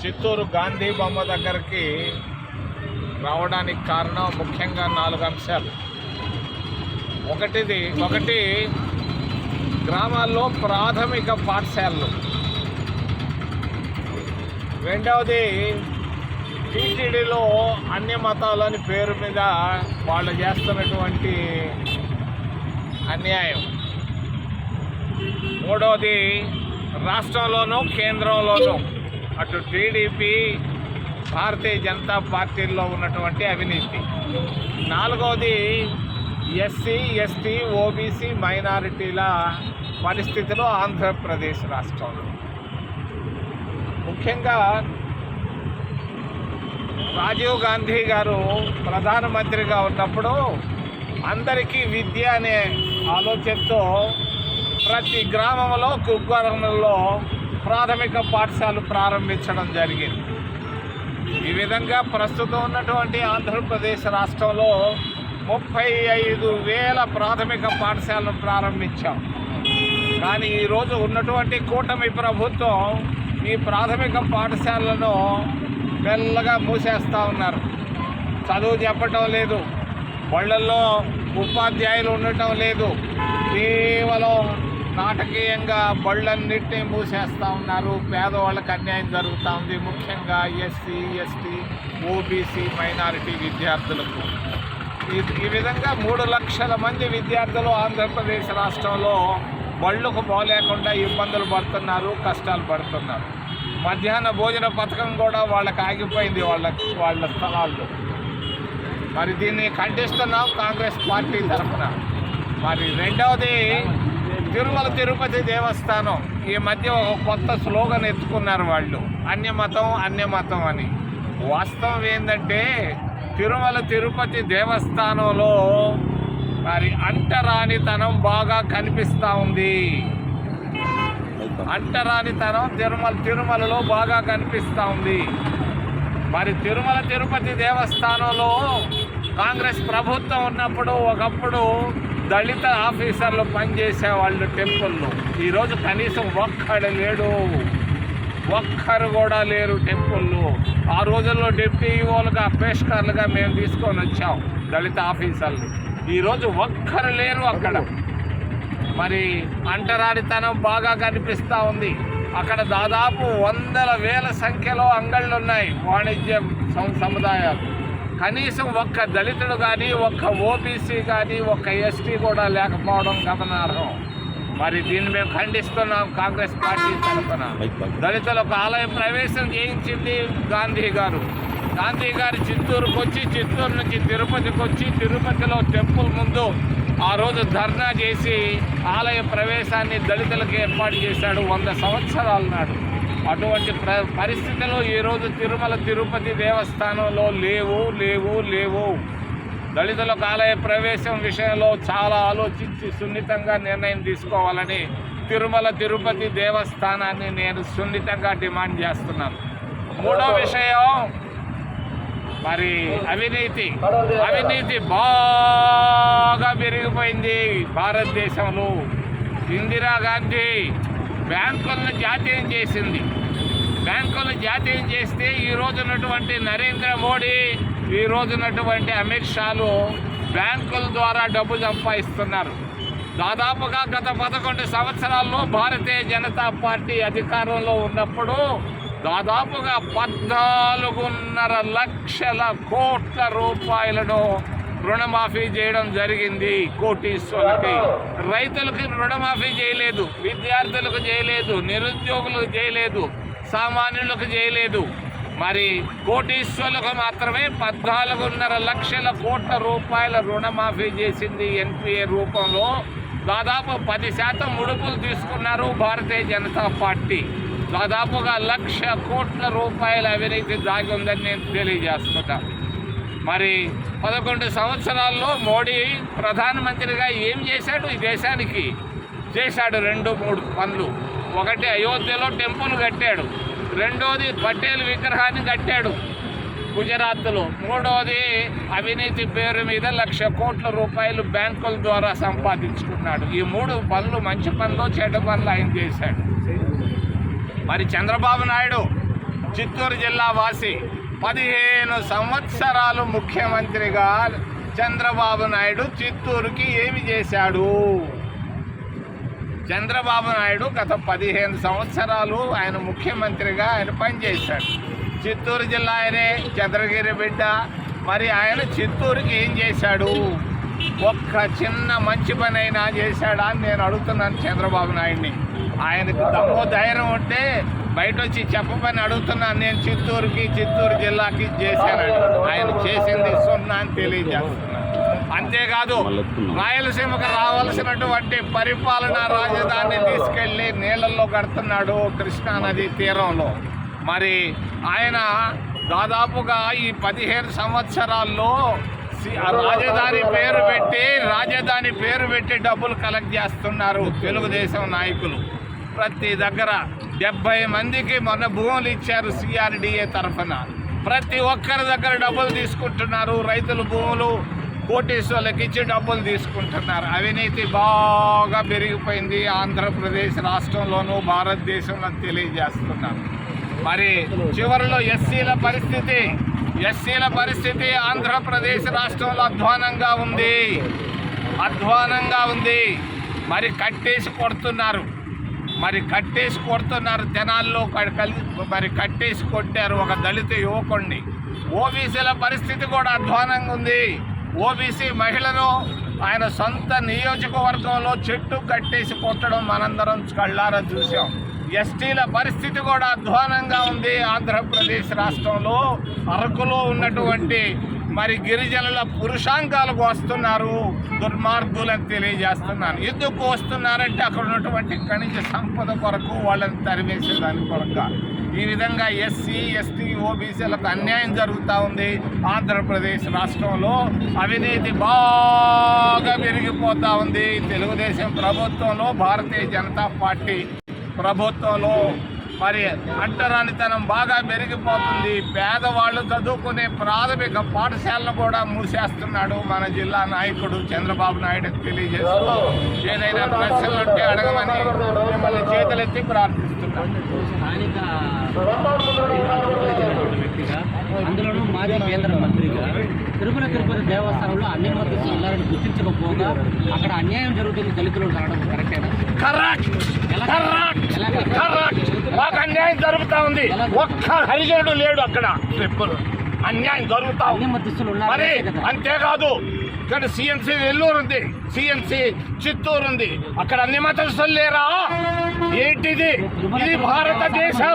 చిత్తూరు గాంధీ బొమ్మ దగ్గరికి రావడానికి కారణం ముఖ్యంగా నాలుగు అంశాలు. ఒకటిది ఒకటి గ్రామాల్లో ప్రాథమిక పాఠశాలలు. రెండవది టీటీడీలో అన్ని మతాలని పేరు మీద వాళ్ళు చేస్తున్నటువంటి అన్యాయం. మూడవది రాష్ట్రంలోనూ కేంద్రంలోనూ అటు టీడీపీ భారతీయ జనతా పార్టీల్లో ఉన్నటువంటి అవినీతి. నాలుగవది ఎస్సీ ఎస్టీ ఓబీసీ మైనారిటీల పరిస్థితులు ఆంధ్రప్రదేశ్ రాష్ట్రంలో. ముఖ్యంగా రాజీవ్ గాంధీ గారు ప్రధానమంత్రిగా ఉన్నప్పుడు అందరికీ విద్య అనే ఆలోచనతో ప్రతి గ్రామంలో కుగ్రామంలో ప్రాథమిక పాఠశాలలు ప్రారంభించడం జరిగింది. ఈ విధంగా ప్రస్తుతం ఉన్నటువంటి ఆంధ్రప్రదేశ్ రాష్ట్రంలో ముప్పై ఐదు వేల ప్రాథమిక పాఠశాలను ప్రారంభించాం. కానీ ఈరోజు ఉన్నటువంటి కూటమి ప్రభుత్వం ఈ ప్రాథమిక పాఠశాలను మెల్లగా మూసేస్తూ ఉన్నారు. చదువు చెప్పటం లేదు. వాళ్ళల్లో ఉపాధ్యాయులు ఉండటం లేదు. కేవలం నాటకీయంగా బళ్ళన్నింటినీ మూసేస్తూ ఉన్నారు. పేదవాళ్ళకి అన్యాయం జరుగుతూ ఉంది. ముఖ్యంగా ఎస్సీ ఎస్టీ ఓబీసీ మైనారిటీ విద్యార్థులకు. ఈ ఈ విధంగా మూడు లక్షల మంది విద్యార్థులు ఆంధ్రప్రదేశ్ రాష్ట్రంలో బళ్ళకు పోలేకుండా ఇబ్బందులు పడుతున్నారు కష్టాలు పడుతున్నారు. మధ్యాహ్న భోజన పథకం కూడా వాళ్ళకి ఆగిపోయింది వాళ్ళ వాళ్ళ స్థలాల్లో. మరి దీన్ని ఖండిస్తున్నాం కాంగ్రెస్ పార్టీ తరఫున. మరి రెండవది తిరుమల తిరుపతి దేవస్థానం ఈ మధ్య ఒక కొత్త స్లోగన్ ఎత్తుకున్నారు వాళ్ళు. అన్యమతం అన్యమతం అని. వాస్తవం ఏంటంటే తిరుమల తిరుపతి దేవస్థానంలో మరి అంటరానితనం బాగా కనిపిస్తూ ఉంది. అంటరానితనం తిరుమల తిరుమలలో బాగా కనిపిస్తూ ఉంది. మరి తిరుమల తిరుపతి దేవస్థానంలో కాంగ్రెస్ ప్రభుత్వం ఉన్నప్పుడు ఒకప్పుడు దళిత ఆఫీసర్లు పనిచేసే వాళ్ళు టెంపుల్లో ఈరోజు కనీసం ఒక్కడు లేడు. ఒక్కరు కూడా లేరు టెంపుల్లో ఆ రోజుల్లో డిప్టీ ఈఓలుగా పేష్కర్లుగా మేము తీసుకొని వచ్చాం దళిత ఆఫీసర్లు. ఈరోజు ఒక్కరు లేరు అక్కడ. మరి అంటరానితనం బాగా కనిపిస్తూ ఉంది. అక్కడ దాదాపు వందల వేల సంఖ్యలో అంగళ్ళు ఉన్నాయి వాణిజ్య సముదాయాలు. కనీసం ఒక్క దళితుడు కానీ ఒక్క ఓబీసీ కానీ ఒక్క ఎస్టీ కూడా లేకపోవడం గమనార్హం. మరి దీన్ని మేము ఖండిస్తున్నాం కాంగ్రెస్ పార్టీ తరఫున. దళితులకు ఆలయం ప్రవేశం చేయించింది గాంధీ గారు. గాంధీ గారు చిత్తూరుకు వచ్చి చిత్తూరు నుంచి తిరుపతికి వచ్చి తిరుపతిలో టెంపుల్ ముందు ఆ రోజు ధర్నా చేసి ఆలయ ప్రవేశాన్ని దళితులకు ఏర్పాటు చేశాడు వంద సంవత్సరాల నాడు. అటువంటి ప్ర పరిస్థితులు ఈరోజు తిరుమల తిరుపతి దేవస్థానంలో లేవు లేవు లేవు. దళితులకు ఆలయ ప్రవేశం విషయంలో చాలా ఆలోచించి సున్నితంగా నిర్ణయం తీసుకోవాలని తిరుమల తిరుపతి దేవస్థానాన్ని నేను సున్నితంగా డిమాండ్ చేస్తున్నాను. మూడో విషయం మరి అవినీతి. అవినీతి బాగా పెరిగిపోయింది భారతదేశంలో. ఇందిరాగాంధీ బ్యాంకులను జాతీయం చేసింది. బ్యాంకులను జాతీయం చేస్తే ఈ రోజు ఉన్నటువంటి నరేంద్ర మోడీ ఈ రోజు ఉన్నటువంటి అమిత్ షాలు బ్యాంకుల ద్వారా డబ్బు సంపాదిస్తున్నారు. దాదాపుగా గత పదకొండు సంవత్సరాల్లో భారతీయ జనతా పార్టీ అధికారంలో ఉన్నప్పుడు దాదాపుగా పద్నాలుగున్నర లక్షల కోట్ల రూపాయలను రుణమాఫీ చేయడం జరిగింది కోటీశ్వరులకి. రైతులకి రుణమాఫీ చేయలేదు విద్యార్థులకు చేయలేదు నిరుద్యోగులకు చేయలేదు సామాన్యులకు చేయలేదు. మరి కోటీశ్వరులకు మాత్రమే పద్నాలుగున్నర లక్షల కోట్ల రూపాయల రుణమాఫీ చేసింది ఎన్పిఏ రూపంలో. దాదాపు పది శాతం ముడుపులు తీసుకున్నారు భారతీయ జనతా పార్టీ. దాదాపుగా లక్ష కోట్ల రూపాయల అవినీతి దాగి ఉందని నేను తెలియజేస్తున్నా. మరి పదకొండు సంవత్సరాల్లో మోడీ ప్రధానమంత్రిగా ఏం చేశాడు? ఈ దేశానికి చేశాడు రెండు మూడు పనులు. ఒకటి అయోధ్యలో టెంపుల్ కట్టాడు. రెండోది పటేల్ విగ్రహాన్ని కట్టాడు గుజరాత్లో. మూడవది అవినీతి పేరు మీద లక్ష కోట్ల రూపాయలు బ్యాంకుల ద్వారా సంపాదించుకున్నాడు. ఈ మూడు పనులు మంచి పనులు చెడ్డ పనులు ఆయన చేశాడు. మరి చంద్రబాబు నాయుడు చిత్తూరు జిల్లా వాసి పదిహేను సంవత్సరాలు ముఖ్యమంత్రిగా చంద్రబాబు నాయుడు చిత్తూరుకి ఏమి చేశాడు? చంద్రబాబు నాయుడు గత పదిహేను సంవత్సరాలు ఆయన ముఖ్యమంత్రిగా ఆయన పనిచేశాడు. చిత్తూరు జిల్లా ఆయనే చంద్రగిరి బిడ్డ. మరి ఆయన చిత్తూరుకి ఏం చేశాడు? ఒక్క చిన్న మంచి పని అయినా చేశాడా అని నేను అడుగుతున్నాను చంద్రబాబు నాయుడిని. ఆయనకు దమ్ము ధైర్యం ఉంటే బయట వచ్చి చెప్పమని అడుగుతున్నాను. నేను చిత్తూరుకి చిత్తూరు జిల్లాకి చేశానండి. ఆయన చేసింది సున్నా అని తెలియజేస్తున్నాను. అంతేకాదు రాయలసీమకు రావాల్సినటువంటి పరిపాలనా రాజధాని తీసుకెళ్ళి నీళ్ళల్లో కడుతున్నాడు కృష్ణానది తీరంలో. మరి ఆయన దాదాపుగా ఈ పదిహేను సంవత్సరాల్లో సి- రాజధాని పేరు పెట్టి రాజధాని పేరు పెట్టి డబ్బులు కలెక్ట్ చేస్తున్నారు తెలుగుదేశం నాయకులు. ప్రతి దగ్గర డెబ్బై మందికి మొన్న భూములు ఇచ్చారు సిఆర్డిఏ తరఫున. ప్రతి ఒక్కరి దగ్గర డబ్బులు తీసుకుంటున్నారు. రైతుల భూములు కోటేశ్వర్లకు ఇచ్చి డబ్బులు తీసుకుంటున్నారు. అవినీతి బాగా పెరిగిపోయింది ఆంధ్రప్రదేశ్ రాష్ట్రంలోనూ భారతదేశంలో తెలియజేస్తున్నారు. మరి చివరిలో ఎస్సీల పరిస్థితి. ఎస్సీల పరిస్థితి ఆంధ్రప్రదేశ్ రాష్ట్రంలో అధ్వానంగా ఉంది. అధ్వానంగా ఉంది. మరి కట్టేసి కొడుతున్నారు. మరి కట్టేసి కొడుతున్నారు జనాల్లో కలిగి మరి కట్టేసి కొట్టారు ఒక దళిత యువకుడిని ఓబీసీల పరిస్థితి కూడా అధ్వానంగా ఉంది. ఓబీసీ మహిళను ఆయన సొంత నియోజకవర్గంలో చెట్టు కట్టేసి కొట్టడం మనందరం కళ్ళారా చూసాం ఎస్టీల పరిస్థితి కూడా అధ్వానంగా ఉంది. ఆంధ్రప్రదేశ్ రాష్ట్రంలో అరకులో ఉన్నటువంటి మరి గిరిజనుల పురుషాంగాలకు వస్తున్నారు. దుర్మార్గులని తెలియజేస్తున్నాను. ఎందుకు వస్తున్నారంటే అక్కడ ఉన్నటువంటి ఖనిజ సంపద కొరకు వాళ్ళని తరివేసేదాని కొరక. ఈ విధంగా ఎస్సీ ఎస్టీ ఓబీసీలకు అన్యాయం జరుగుతూ ఉంది. ఆంధ్రప్రదేశ్ రాష్ట్రంలో అవినీతి బాగా పెరిగిపోతూ ఉంది. తెలుగుదేశం ప్రభుత్వంలో భారతీయ జనతా పార్టీ ప్రభుత్వంలో మరి అంటరానితనం బాగా పెరిగిపోతుంది. పేదవాళ్ళు చదువుకునే ప్రాథమిక పాఠశాలను కూడా మూసేస్తున్నాడు మన జిల్లా నాయకుడు చంద్రబాబు నాయుడు తెలియజేస్తూ ఏదైనా ప్రశ్నలు ఉంటే అడగమని మిమ్మల్ని చేతులెత్తి ప్రార్థిస్తున్నాను అందులోనూ మాజీ కేంద్ర మంత్రిగా తిరుమల తిరుపతి దేవస్థానంలో అన్ని మద్దతు ఉన్నారని గుర్తించకపోగా అక్కడ అన్యాయం జరుగుతుంది దళితులు రావడం కరెక్టేనా? కరెక్ట్. కరెక్ట్. కరెక్ట్. మాకు అన్యాయం జరుగుతా ఉంది. ఒక్క హరిజనుడు లేడు అక్కడ. ట్రిప్పులు అన్యాయం జరుగుతా అన్ని ఉంది మధ్యస్థులు మరి అంతేకాదు ఇక్కడ సిఎంసి నెల్లూరు ఉంది సిఎంసి చిత్తూరు ఉంది అక్కడ అన్ని మతస్థులు లేరా? ఏంటిది? ఇది భారతదేశం.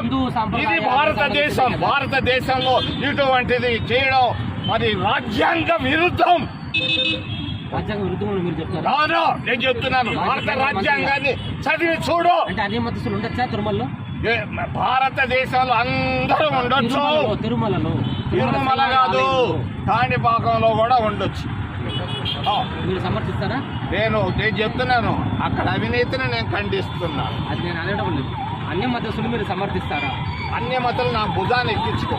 ఇది భారతదేశం. భారతదేశంలో ఇటువంటిది చేయడం మరి రాజ్యాంగ విరుద్ధం. రాజ్యాంగ విరుద్ధంగా మీరు చెప్తారా? రాను నేను చెప్తున్నాను. భారత రాజ్యాంగాన్ని చదివి చూడు. అంటే అన్ని మధ్యస్థులు ఉండొచ్చా తిరుమలలో? భారతదేశంలో అందరూ ఉండొచ్చు. తిరుమలలో తిరుమల కాదు కాణిపాకంలో కూడా ఉండొచ్చు. మీరు సమర్థిస్తారా? నేను నేను చెప్తున్నాను అక్కడ అవినీతిని నేను ఖండిస్తున్నాను అది నేను అనడం లేదు. అన్ని మధ్యస్థులు మీరు సమర్థిస్తారా? అన్ని మతలు నా భుజాన్ని ఎక్కించుకో.